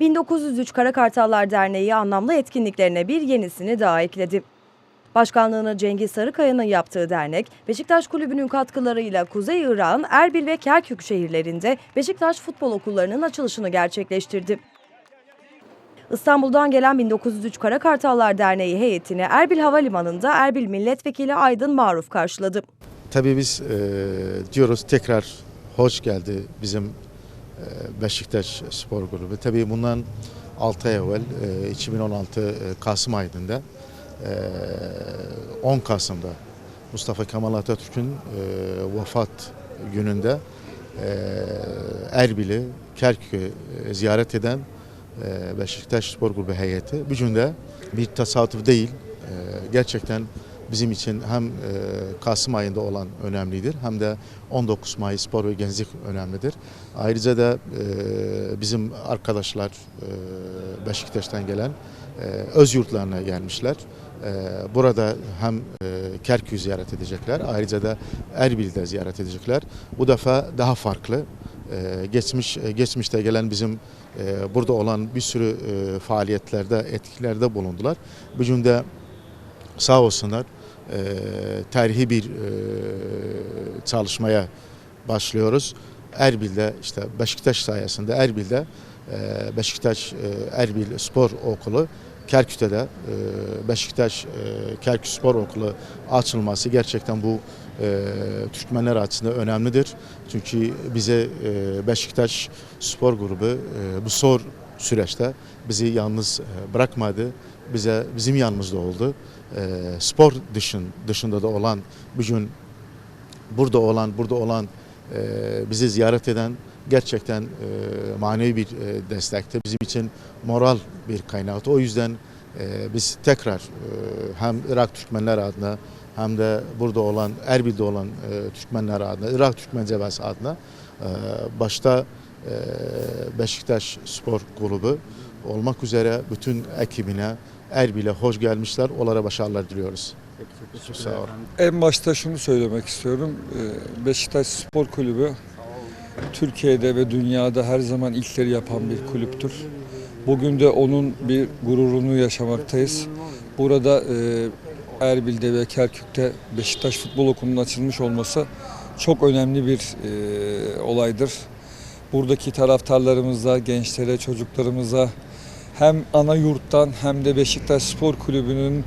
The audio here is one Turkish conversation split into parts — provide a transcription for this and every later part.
1903 Karakartallar Derneği anlamlı etkinliklerine bir yenisini daha ekledi. Başkanlığını Cengiz Sarıkaya'nın yaptığı dernek, Beşiktaş Kulübü'nün katkılarıyla Kuzey Irak'ın Erbil ve Kerkük şehirlerinde Beşiktaş futbol okullarının açılışını gerçekleştirdi. İstanbul'dan gelen 1903 Karakartallar Derneği heyetini Erbil Havalimanı'nda Erbil Milletvekili Aydın Maruf karşıladı. Tabii biz e, diyoruz tekrar hoş geldi bizim Beşiktaş Spor Grubu. Tabii bundan 6 ay evvel e, 2016 e, Kasım ayında e, 10 Kasım'da Mustafa Kemal Atatürk'ün e, vefat gününde e, Erbil'i, Kerkük'ü e, ziyaret eden e, Beşiktaş Spor Grubu heyeti bugün de bir tesadüf değil. E, gerçekten bizim için hem e, Kasım ayında olan önemlidir hem de 19 Mayıs Spor ve Gençlik önemlidir. Ayrıca da e, bizim arkadaşlar e, Beşiktaş'tan gelen öz yurtlarına gelmişler. Burada hem Kerkük'ü ziyaret edecekler ayrıca da Erbil'de ziyaret edecekler. Bu defa daha farklı. Geçmiş geçmişte gelen bizim burada olan bir sürü faaliyetlerde, etkinliklerde bulundular. Bugün de sağ olsunlar e, tarihi bir e, çalışmaya başlıyoruz. Erbil'de işte Beşiktaş sayesinde Erbil'de e, Beşiktaş e, Erbil Spor Okulu Kerkük'te de e, Beşiktaş e, Kerkük Spor Okulu açılması gerçekten bu e, Türkmenler açısından önemlidir. Çünkü bize e, Beşiktaş Spor Grubu e, bu zor süreçte bizi yalnız e, bırakmadı. Bize bizim yanımızda oldu. E, spor dışın dışında da olan bugün burada olan burada olan e, bizi ziyaret eden gerçekten e, manevi bir e, destekti. Bizim için moral bir kaynaktı. O yüzden e, biz tekrar e, hem Irak Türkmenler adına hem de burada olan Erbil'de olan e, Türkmenler adına, Irak Türkmen Cebesi adına e, başta e, Beşiktaş Spor Kulübü olmak üzere bütün ekibine Erbil'e hoş gelmişler. Onlara başarılar diliyoruz. Çok sağ olun. En başta şunu söylemek istiyorum. Ee, Beşiktaş Spor Kulübü Türkiye'de ve dünyada her zaman ilkleri yapan bir kulüptür. Bugün de onun bir gururunu yaşamaktayız. Burada e, Erbil'de ve Kerkük'te Beşiktaş Futbol Okulu'nun açılmış olması çok önemli bir e, olaydır. Buradaki taraftarlarımıza, gençlere, çocuklarımıza hem ana yurttan hem de Beşiktaş Spor Kulübü'nün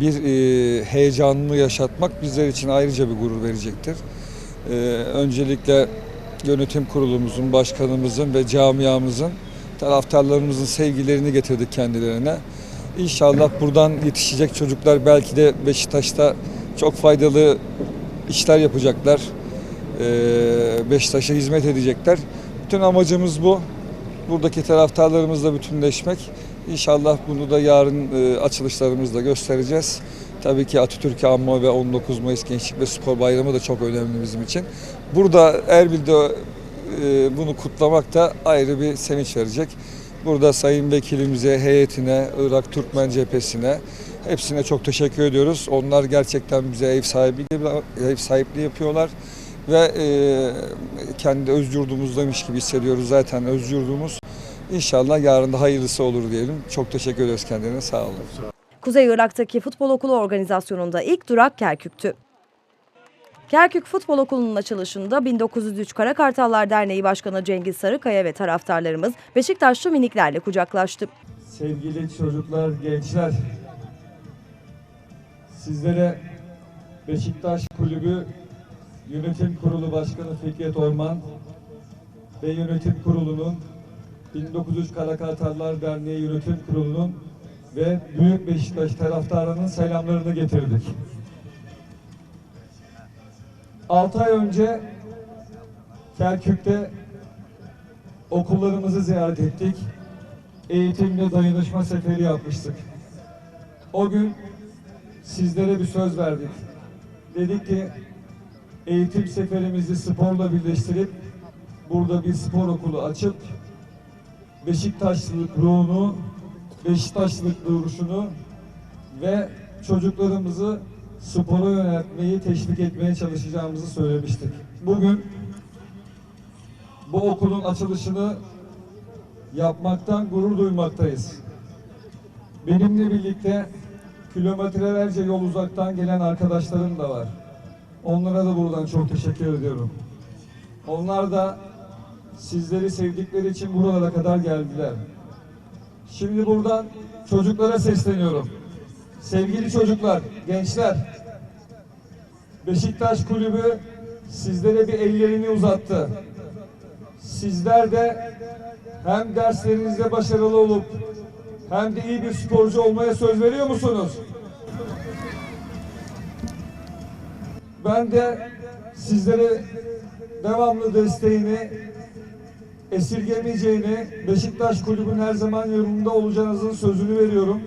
bir e, heyecanını yaşatmak bizler için ayrıca bir gurur verecektir. E, öncelikle yönetim kurulumuzun, başkanımızın ve camiamızın, taraftarlarımızın sevgilerini getirdik kendilerine. İnşallah buradan yetişecek çocuklar belki de Beşiktaş'ta çok faydalı işler yapacaklar. E, Beşiktaş'a hizmet edecekler. Bütün amacımız bu. Buradaki taraftarlarımızla bütünleşmek. İnşallah bunu da yarın e, açılışlarımızda göstereceğiz. Tabii ki Atatürk Anma ve 19 Mayıs Gençlik ve Spor Bayramı da çok önemli bizim için. Burada Erbil'de e, bunu kutlamak da ayrı bir sevinç verecek. Burada Sayın Vekilimize, heyetine, Irak Türkmen Cephesi'ne hepsine çok teşekkür ediyoruz. Onlar gerçekten bize ev sahipliği, ev sahipliği yapıyorlar ve e, kendi öz yurdumuzdaymış gibi hissediyoruz zaten öz yurdumuz. İnşallah yarın da hayırlısı olur diyelim. Çok teşekkür ederiz kendilerine. Sağ olun. Kuzey Irak'taki futbol okulu organizasyonunda ilk durak Kerkük'tü. Kerkük Futbol Okulu'nun açılışında 1903 Karakartallar Derneği Başkanı Cengiz Sarıkaya ve taraftarlarımız Beşiktaşlı miniklerle kucaklaştı. Sevgili çocuklar, gençler, sizlere Beşiktaş Kulübü Yönetim Kurulu Başkanı Fikret Orman ve Yönetim Kurulu'nun 1903 Karakartallar Derneği Yönetim Kurulu'nun ve Büyük Beşiktaş taraftarının selamlarını getirdik. 6 ay önce Kerkük'te okullarımızı ziyaret ettik eğitimle dayanışma seferi yapmıştık. O gün sizlere bir söz verdik. Dedik ki eğitim seferimizi sporla birleştirip burada bir spor okulu açıp Beşiktaşlılık ruhunu, Beşiktaşlılık duruşunu ve çocuklarımızı spora yöneltmeyi, teşvik etmeye çalışacağımızı söylemiştik. Bugün bu okulun açılışını yapmaktan gurur duymaktayız. Benimle birlikte kilometrelerce yol uzaktan gelen arkadaşlarım da var. Onlara da buradan çok teşekkür ediyorum. Onlar da sizleri sevdikleri için buralara kadar geldiler. Şimdi buradan çocuklara sesleniyorum. Sevgili çocuklar, gençler, Beşiktaş Kulübü sizlere bir ellerini uzattı. Sizler de hem derslerinizde başarılı olup hem de iyi bir sporcu olmaya söz veriyor musunuz? Ben de sizlere devamlı desteğini esirgemeyeceğini, Beşiktaş Kulübü'nün her zaman yanında olacağınızın sözünü veriyorum.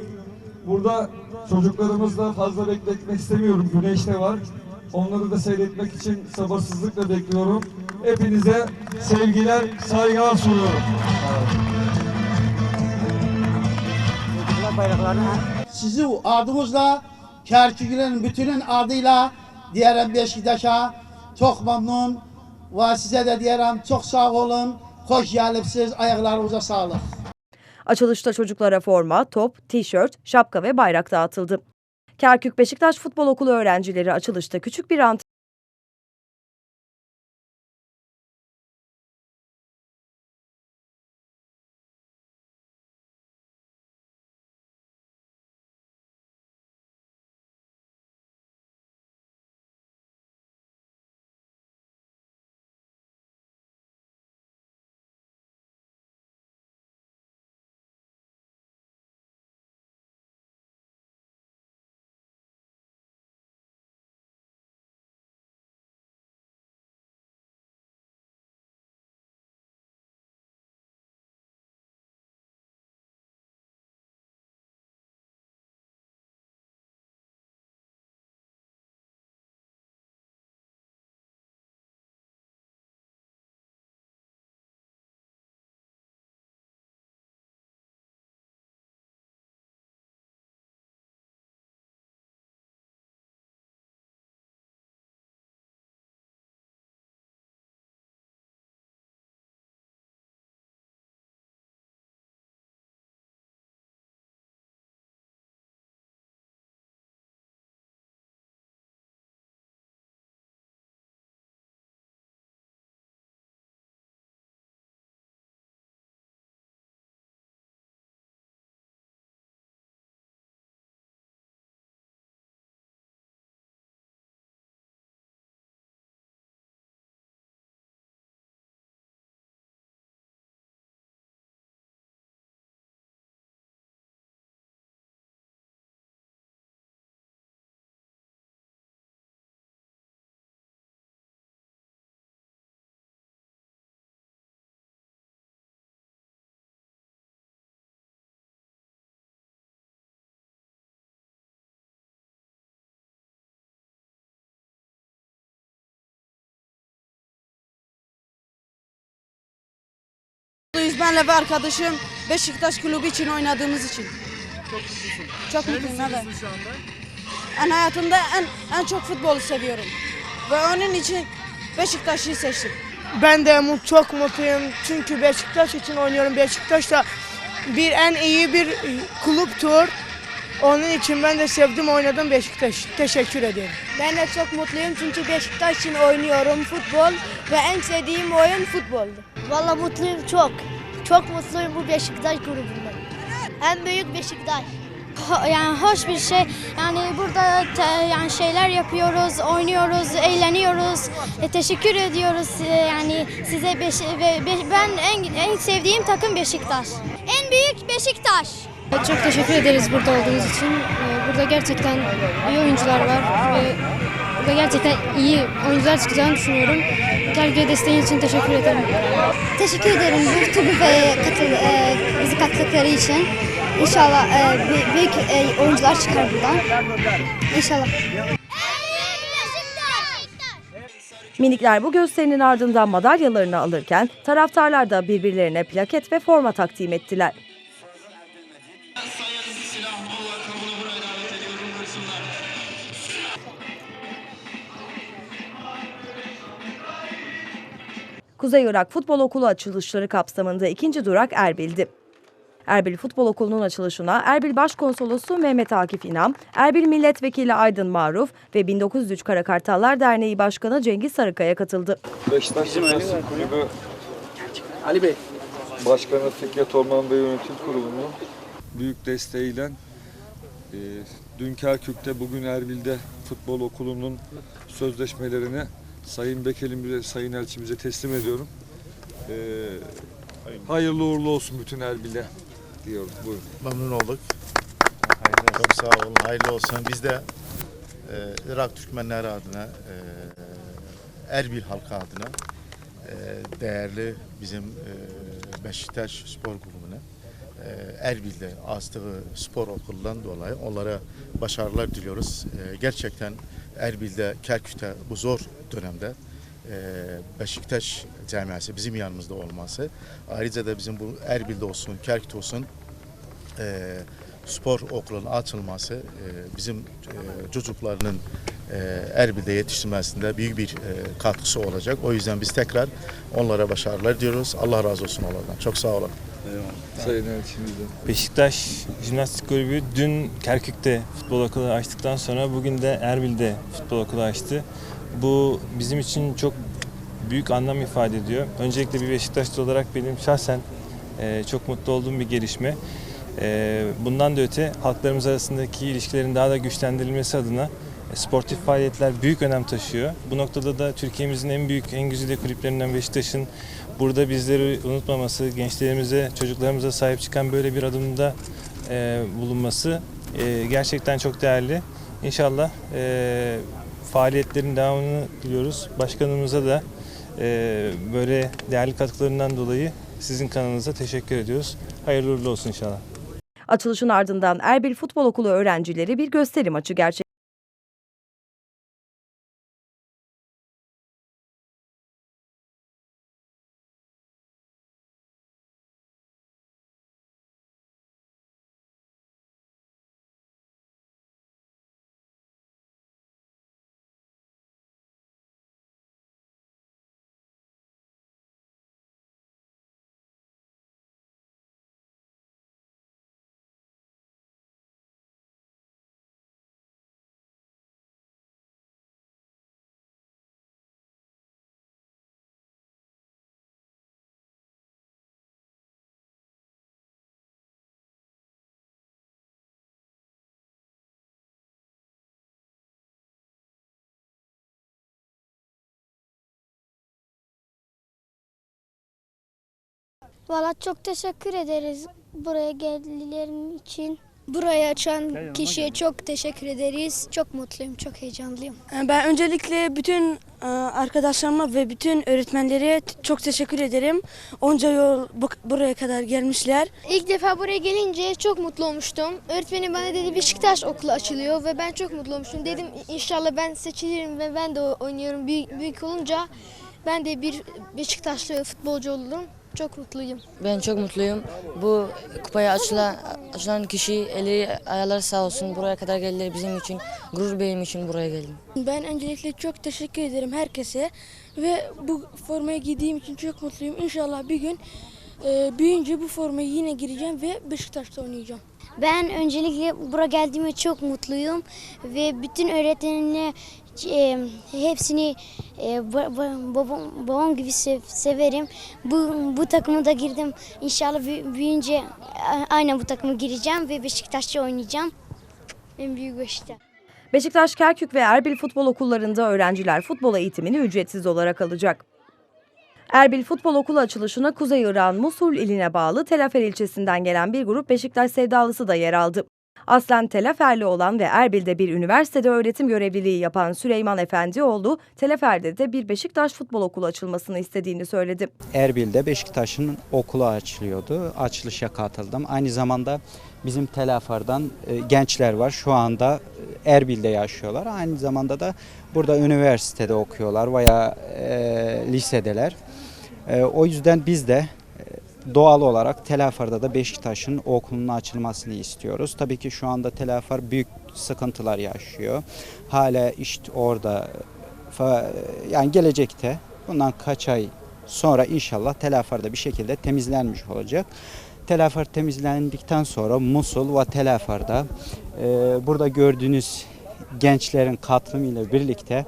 Burada çocuklarımızla fazla bekletmek istemiyorum. Güneş de var. Onları da seyretmek için sabırsızlıkla bekliyorum. Hepinize sevgiler, saygılar sunuyorum. Sizi adımızla Kerkük'ün bütünün adıyla diyelim Beşiktaş'a çok memnun ve size de diyelim çok sağ olun. Hoş gelipsiz. Ayaklarınıza sağlık. Açılışta çocuklara forma, top, tişört, şapka ve bayrak dağıtıldı. Kerkük Beşiktaş Futbol Okulu öğrencileri açılışta küçük bir antrenman Mutluyuz benle ve arkadaşım Beşiktaş Kulübü için oynadığımız için. Çok mutluyum evet. Ben hayatımda en, en çok futbolu seviyorum. Ve onun için Beşiktaş'ı seçtim. Ben de çok mutluyum çünkü Beşiktaş için oynuyorum. Beşiktaş da bir en iyi bir kulüptür. Onun için ben de sevdim oynadım Beşiktaş. Teşekkür ederim. Ben de çok mutluyum çünkü Beşiktaş için oynuyorum futbol ve en sevdiğim oyun futboldu. Vallahi mutluyum çok. Çok mutluyum bu Beşiktaş grubundan. En büyük Beşiktaş. yani hoş bir şey. Yani burada te- yani şeyler yapıyoruz, oynuyoruz, eğleniyoruz. E, teşekkür ediyoruz e, yani size beş, ve be- ben en en sevdiğim takım Beşiktaş. En büyük Beşiktaş. Çok teşekkür ederiz burada olduğunuz için. Ee, Burada gerçekten iyi oyuncular var ve burada gerçekten iyi oyuncular çıkacağını düşünüyorum. Kerkük'e desteğin için teşekkür ederim. Teşekkür ederim bu turnuvaya katıl, e, bizi katıldıkları için. İnşallah e, büyük oyuncular çıkar buradan. İnşallah. Minikler bu gösterinin ardından madalyalarını alırken taraftarlar da birbirlerine plaket ve forma takdim ettiler. Kuzey Irak Futbol Okulu açılışları kapsamında ikinci durak Erbil'di. Erbil Futbol Okulu'nun açılışına Erbil Başkonsolosu Mehmet Akif İnam, Erbil Milletvekili Aydın Maruf ve 1903 Karakartallar Derneği Başkanı Cengiz Sarıkaya katıldı. Beşiktaş Spor Kulübü Ali Bey. Başkanı Fikret Orman ve Yönetim Kurulu'nun büyük desteğiyle e, dün Kerkük'te bugün Erbil'de futbol okulunun sözleşmelerini Sayın Bekir'imize, Sayın Elçimize teslim ediyorum. E, hayırlı uğurlu olsun bütün Erbil'e diyorum. Buyurun. Memnun olduk. Çok sağ olun. Hayırlı olsun. Biz de e, Irak Türkmenleri adına, e, Erbil halkı adına e, değerli bizim e, Beşiktaş Spor Kulübü'ne e, Erbil'de açtığı spor okulundan dolayı onlara başarılar diliyoruz. E, gerçekten Erbil'de, Kerkük'te bu zor dönemde Beşiktaş camiası bizim yanımızda olması ayrıca da bizim bu Erbil'de olsun, Kerkük'te olsun spor okulunun açılması bizim çocuklarının Erbil'de yetiştirmesinde büyük bir katkısı olacak. O yüzden biz tekrar onlara başarılar diyoruz. Allah razı olsun onlardan. Çok sağ olun. Sayın Elçimizden. Beşiktaş Jimnastik Kulübü dün Kerkük'te futbol okulu açtıktan sonra bugün de Erbil'de futbol okulu açtı. Bu bizim için çok büyük anlam ifade ediyor. Öncelikle bir Beşiktaşlı olarak benim şahsen e, çok mutlu olduğum bir gelişme. E, bundan da öte halklarımız arasındaki ilişkilerin daha da güçlendirilmesi adına e, sportif faaliyetler büyük önem taşıyor. Bu noktada da Türkiye'mizin en büyük, en güzide kulüplerinden Beşiktaş'ın burada bizleri unutmaması, gençlerimize, çocuklarımıza sahip çıkan böyle bir adımda e, bulunması e, gerçekten çok değerli. İnşallah e, faaliyetlerin devamını diliyoruz. Başkanımıza da e, böyle değerli katkılarından dolayı sizin kanalınıza teşekkür ediyoruz. Hayırlı uğurlu olsun inşallah. Açılışın ardından Erbil Futbol Okulu öğrencileri bir gösteri maçı gerçekleştirdi. Valla çok teşekkür ederiz buraya geldilerin için. Burayı açan kişiye çok teşekkür ederiz. Çok mutluyum, çok heyecanlıyım. Ben öncelikle bütün e, arkadaşlarıma ve bütün öğretmenlere çok teşekkür ederim. Onca yol bu- buraya kadar gelmişler. İlk defa buraya gelince çok mutlu olmuştum. Öğretmenim bana dedi Beşiktaş okulu açılıyor ve ben çok mutlu olmuştum. Dedim inşallah ben seçilirim ve ben de oynuyorum. Büyük, büyük olunca ben de bir Beşiktaşlı futbolcu olurum. Çok mutluyum. Ben çok mutluyum. Bu kupaya açılan, açılan kişi eli ayarları sağ olsun. Buraya kadar geldiler bizim için. Gurur benim için buraya geldim. Ben öncelikle çok teşekkür ederim herkese ve bu formayı giydiğim için çok mutluyum. İnşallah bir gün e, büyüyünce bu formayı yine gireceğim ve Beşiktaş'ta oynayacağım. Ben öncelikle buraya geldiğime çok mutluyum ve bütün öğretmenimle e, hepsini e, ba- ba- babam, babam gibi sev- severim. Bu bu takıma da girdim. İnşallah büyü- büyüyünce aynen bu takıma gireceğim ve Beşiktaş'ta oynayacağım. En büyük Beşiktaş. Beşiktaş, Kerkük ve Erbil Futbol Okullarında öğrenciler futbol eğitimini ücretsiz olarak alacak. Erbil Futbol Okulu açılışına Kuzey Irak'ın Musul iline bağlı Telafer ilçesinden gelen bir grup Beşiktaş sevdalısı da yer aldı. Aslen Telaferli olan ve Erbil'de bir üniversitede öğretim görevliliği yapan Süleyman Efendioğlu, Telafer'de de bir Beşiktaş Futbol Okulu açılmasını istediğini söyledi. Erbil'de Beşiktaş'ın okulu açılıyordu. Açılışa katıldım. Aynı zamanda bizim Telafar'dan e, gençler var. Şu anda e, Erbil'de yaşıyorlar. Aynı zamanda da burada üniversitede okuyorlar veya e, lisedeler. E, o yüzden biz de doğal olarak Telafar'da da Beşiktaş'ın okulunun açılmasını istiyoruz. Tabii ki şu anda Telafar büyük sıkıntılar yaşıyor. Hala işte orada yani gelecekte bundan kaç ay Sonra inşallah Telafar'da bir şekilde temizlenmiş olacak. Telafar temizlendikten sonra Musul ve Telafar'da e, burada gördüğünüz gençlerin katılımıyla birlikte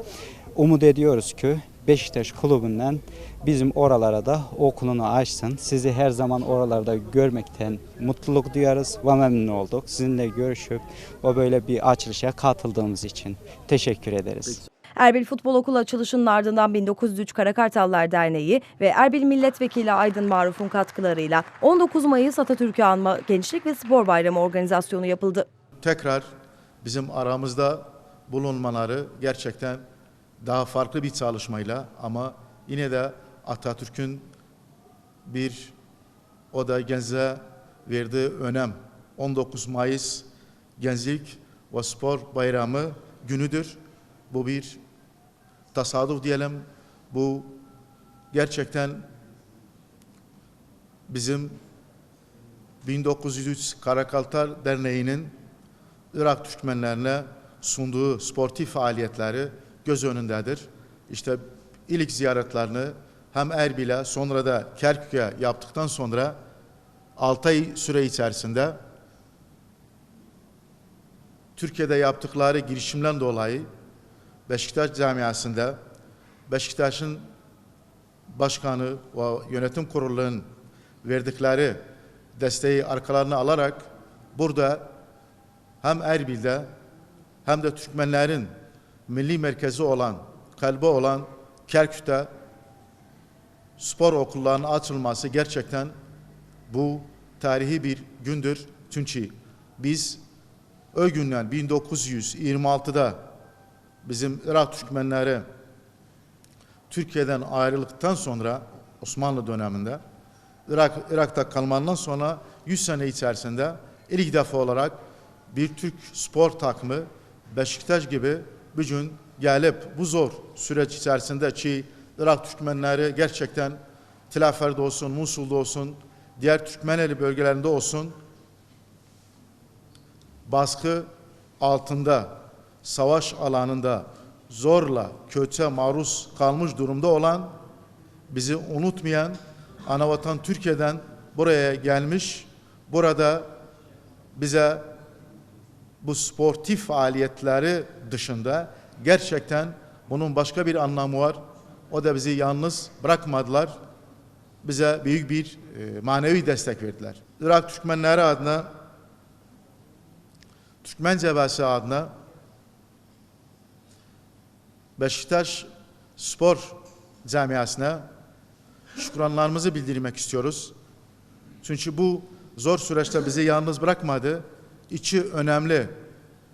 umut ediyoruz ki Beşiktaş kulübünden bizim oralara da okulunu açsın. Sizi her zaman oralarda görmekten mutluluk duyarız ve memnun olduk. Sizinle görüşüp o böyle bir açılışa katıldığımız için teşekkür ederiz. Erbil Futbol Okulu açılışının ardından 1903 Karakartallar Derneği ve Erbil Milletvekili Aydın Maruf'un katkılarıyla 19 Mayıs Atatürk'ü anma Gençlik ve Spor Bayramı organizasyonu yapıldı. Tekrar bizim aramızda bulunmaları gerçekten daha farklı bir çalışmayla ama yine de Atatürk'ün bir o da genze verdiği önem 19 Mayıs Gençlik ve Spor Bayramı günüdür. Bu bir tasarruf diyelim. Bu gerçekten bizim 1903 Karakaltar Derneği'nin Irak Türkmenlerine sunduğu sportif faaliyetleri göz önündedir. İşte ilk ziyaretlerini hem Erbil'e sonra da Kerkük'e yaptıktan sonra 6 ay süre içerisinde Türkiye'de yaptıkları girişimden dolayı Beşiktaş camiasında Beşiktaş'ın başkanı ve yönetim kurulunun verdikleri desteği arkalarına alarak burada hem Erbil'de hem de Türkmenlerin milli merkezi olan, kalbi olan Kerkük'te spor okullarının açılması gerçekten bu tarihi bir gündür. Çünkü biz o günden 1926'da bizim Irak Türkmenleri Türkiye'den ayrıldıktan sonra Osmanlı döneminde Irak, Irak'ta kalmandan sonra 100 sene içerisinde ilk defa olarak bir Türk spor takımı Beşiktaş gibi bugün gelip bu zor süreç içerisinde ki Irak Türkmenleri gerçekten Tilafer'de olsun, Musul'da olsun, diğer Türkmeneli bölgelerinde olsun baskı altında, savaş alanında zorla kötüye maruz kalmış durumda olan, bizi unutmayan anavatan Türkiye'den buraya gelmiş, burada bize bu sportif faaliyetleri dışında gerçekten bunun başka bir anlamı var. O da bizi yalnız bırakmadılar. Bize büyük bir e, manevi destek verdiler. Irak Türkmenleri adına Türkmen Cebesi adına Beşiktaş Spor Camiası'na şükranlarımızı bildirmek istiyoruz. Çünkü bu zor süreçte bizi yalnız bırakmadı. İçi önemli,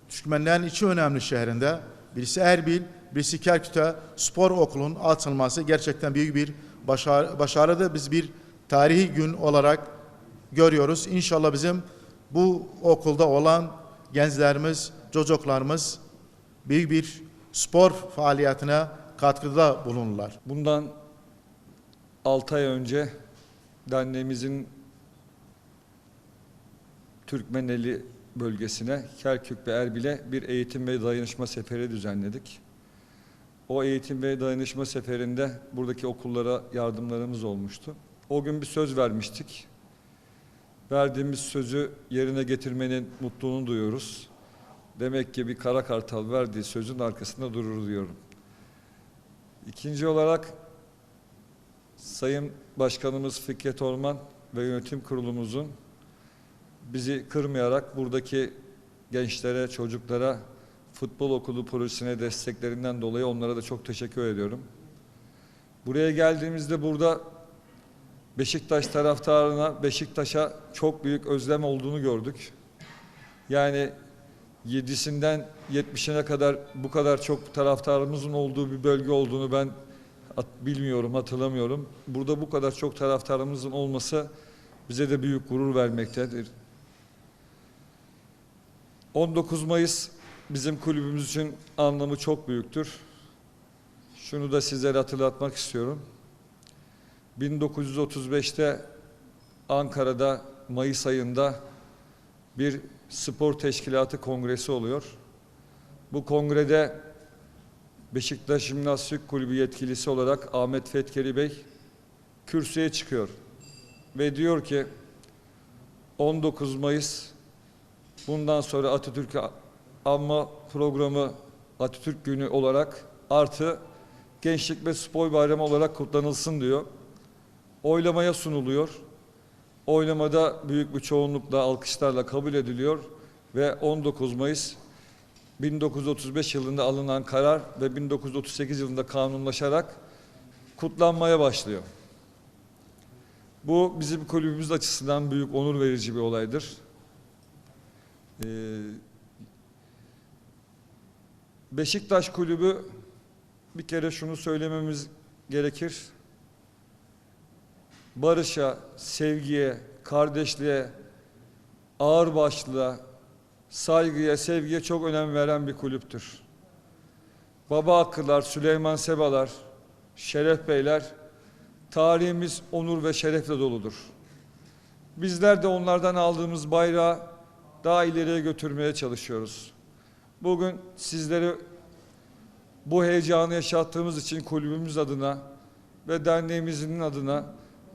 Türkmenlerin içi önemli şehrinde birisi Erbil, birisi Kerkük'te spor okulun açılması gerçekten büyük bir başarı, başarıdır. Biz bir tarihi gün olarak görüyoruz. İnşallah bizim bu okulda olan gençlerimiz, çocuklarımız büyük bir spor faaliyetine katkıda bulunurlar. Bundan 6 ay önce derneğimizin Türkmeneli bölgesine, Kerkük ve Erbil'e bir eğitim ve dayanışma seferi düzenledik. O eğitim ve dayanışma seferinde buradaki okullara yardımlarımız olmuştu. O gün bir söz vermiştik. Verdiğimiz sözü yerine getirmenin mutluluğunu duyuyoruz. Demek ki bir kara kartal verdiği sözün arkasında durur diyorum. İkinci olarak Sayın Başkanımız Fikret Orman ve yönetim kurulumuzun bizi kırmayarak buradaki gençlere, çocuklara futbol okulu projesine desteklerinden dolayı onlara da çok teşekkür ediyorum. Buraya geldiğimizde burada Beşiktaş taraftarına, Beşiktaş'a çok büyük özlem olduğunu gördük. Yani 7'sinden 70'ine kadar bu kadar çok taraftarımızın olduğu bir bölge olduğunu ben bilmiyorum, hatırlamıyorum. Burada bu kadar çok taraftarımızın olması bize de büyük gurur vermektedir. 19 Mayıs bizim kulübümüz için anlamı çok büyüktür. Şunu da sizlere hatırlatmak istiyorum. 1935'te Ankara'da Mayıs ayında bir spor teşkilatı kongresi oluyor. Bu kongrede Beşiktaş Jimnastik Kulübü yetkilisi olarak Ahmet Fetkeri Bey kürsüye çıkıyor ve diyor ki 19 Mayıs bundan sonra Atatürk'ü anma programı Atatürk Günü olarak artı Gençlik ve Spor Bayramı olarak kutlanılsın diyor. Oylamaya sunuluyor. Oylamada büyük bir çoğunlukla alkışlarla kabul ediliyor ve 19 Mayıs 1935 yılında alınan karar ve 1938 yılında kanunlaşarak kutlanmaya başlıyor. Bu bizim kulübümüz açısından büyük onur verici bir olaydır. Ee, Beşiktaş Kulübü bir kere şunu söylememiz gerekir. Barışa, sevgiye, kardeşliğe, ağırbaşlılığa, saygıya, sevgiye çok önem veren bir kulüptür. Baba Hakkılar, Süleyman Sebalar, Şeref Beyler, tarihimiz onur ve şerefle doludur. Bizler de onlardan aldığımız bayrağı daha ileriye götürmeye çalışıyoruz. Bugün sizleri bu heyecanı yaşattığımız için kulübümüz adına ve derneğimizin adına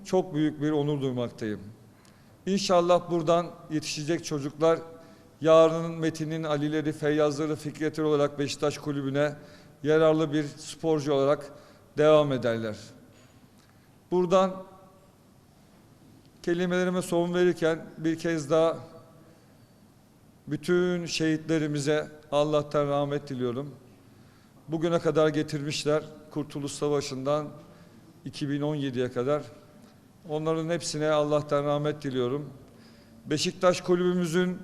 çok büyük bir onur duymaktayım. İnşallah buradan yetişecek çocuklar yarının Metin'in Alileri, Feyyazları, Fikretleri olarak Beşiktaş Kulübü'ne yararlı bir sporcu olarak devam ederler. Buradan kelimelerime son verirken bir kez daha bütün şehitlerimize Allah'tan rahmet diliyorum. Bugüne kadar getirmişler Kurtuluş Savaşı'ndan 2017'ye kadar. Onların hepsine Allah'tan rahmet diliyorum. Beşiktaş kulübümüzün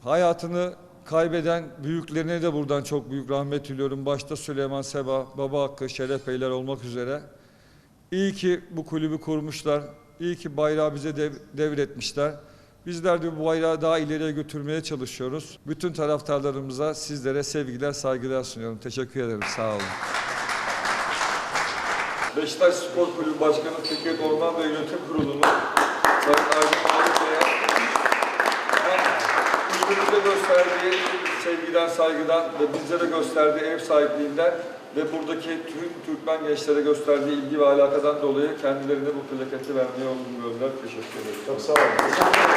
hayatını kaybeden büyüklerine de buradan çok büyük rahmet diliyorum. Başta Süleyman Seba, Baba Hakkı, Şeref Beyler olmak üzere. İyi ki bu kulübü kurmuşlar. İyi ki bayrağı bize dev, devretmişler. Bizler de bu bayrağı daha ileriye götürmeye çalışıyoruz. Bütün taraftarlarımıza sizlere sevgiler, saygılar sunuyorum. Teşekkür ederim. Sağ olun. Beşiktaş Spor Kulübü Başkanı Fikret Orman ve Yönetim Kurulu'nun Sayın Aydın Mahmut Bey'e bize gösterdiği sevgiden, saygıdan ve bizlere gösterdiği ev sahipliğinden ve buradaki tüm Türkmen gençlere gösterdiği ilgi ve alakadan dolayı kendilerine bu plaketi vermeye uygun gördüler. Teşekkür ederim. Çok sağ olun.